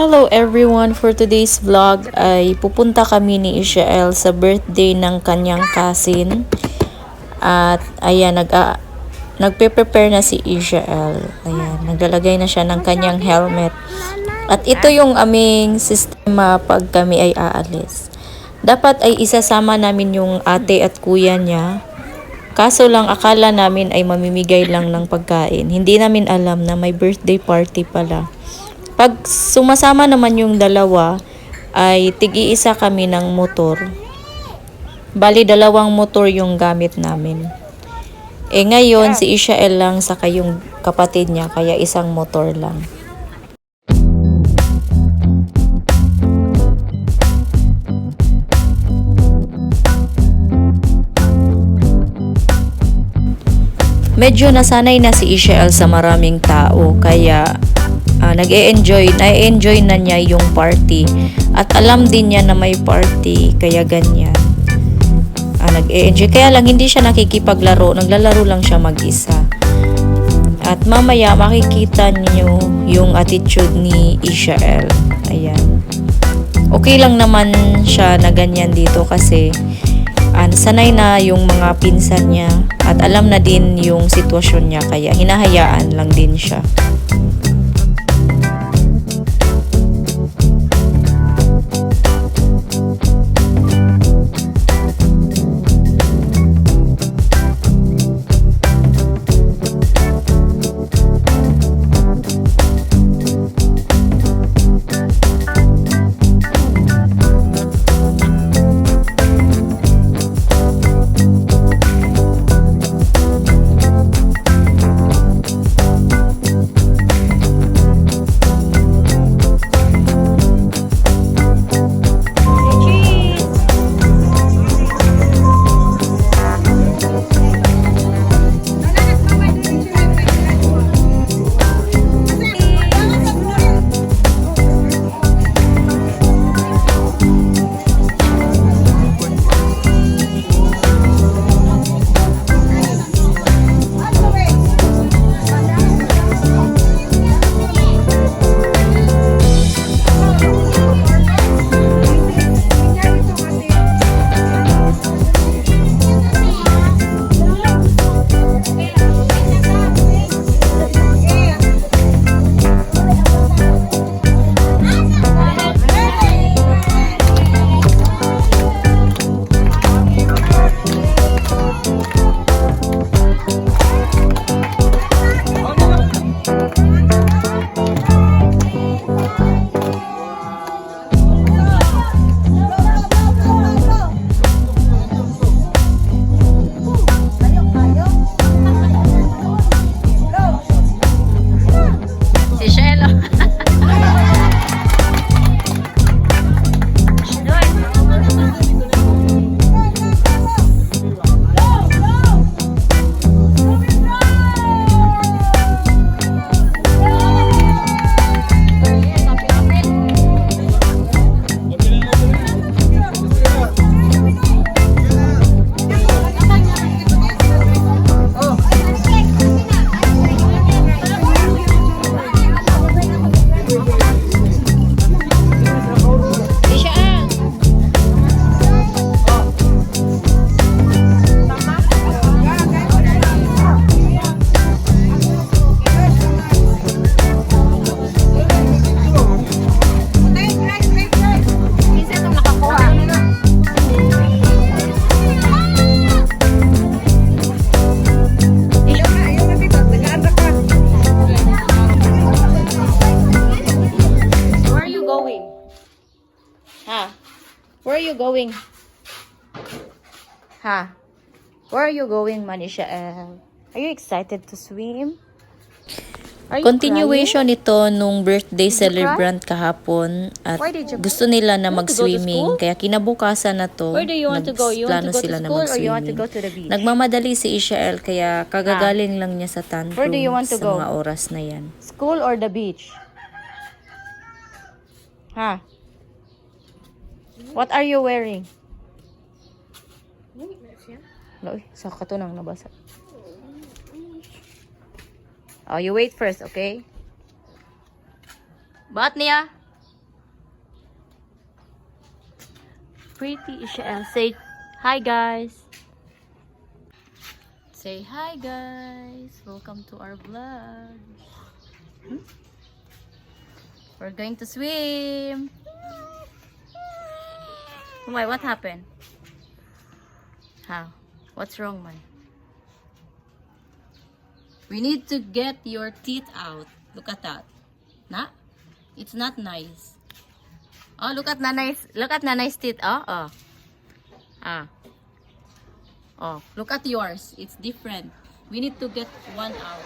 Hello everyone! For today's vlog ay pupunta kami ni Ishael sa birthday ng kanyang cousin. At ayan, nag ah, nagpe-prepare na si Ishael. Ayan, naglalagay na siya ng kanyang helmet. At ito yung aming sistema pag kami ay aalis. Dapat ay isasama namin yung ate at kuya niya. Kaso lang akala namin ay mamimigay lang ng pagkain. Hindi namin alam na may birthday party pala. Pag sumasama naman yung dalawa, ay tigi-isa kami ng motor. Bali, dalawang motor yung gamit namin. Eh ngayon, si Ishael lang saka yung kapatid niya, kaya isang motor lang. Medyo nasanay na si Ishael sa maraming tao, kaya ah, nag-e-enjoy, na-enjoy na niya yung party. At alam din niya na may party, kaya ganyan. Ah, nag-e-enjoy. Kaya lang hindi siya nakikipaglaro, naglalaro lang siya mag-isa. At mamaya makikita niyo yung attitude ni Ishael. Ayan. Okay lang naman siya na ganyan dito kasi ah, sanay na yung mga pinsan niya at alam na din yung sitwasyon niya kaya hinahayaan lang din siya. You going? Ha? Where are you going, Manisha? Are you excited to swim? Continuation ito nung birthday celebrant kahapon at gusto nila na mag-swimming kaya kinabukasan na to nagplano sila na mag-swimming. Nagmamadali si Ishael kaya kagagaling lang niya sa tantrum Where do you want to sa go? mga oras na yan. School or the beach? Ha? What are you wearing? Loy, sa katunang nabasa. Oh, you wait first, okay? Ba't niya? Pretty Ishmael. Say hi, guys. Say hi, guys. Welcome to our vlog. Hmm? We're going to swim. Why? What happened? How? What's wrong, man? We need to get your teeth out. Look at that. Na? It's not nice. Oh, look at Nanay's look at Nanay's teeth. Oh, oh. Ah. Oh, look at yours. It's different. We need to get one out.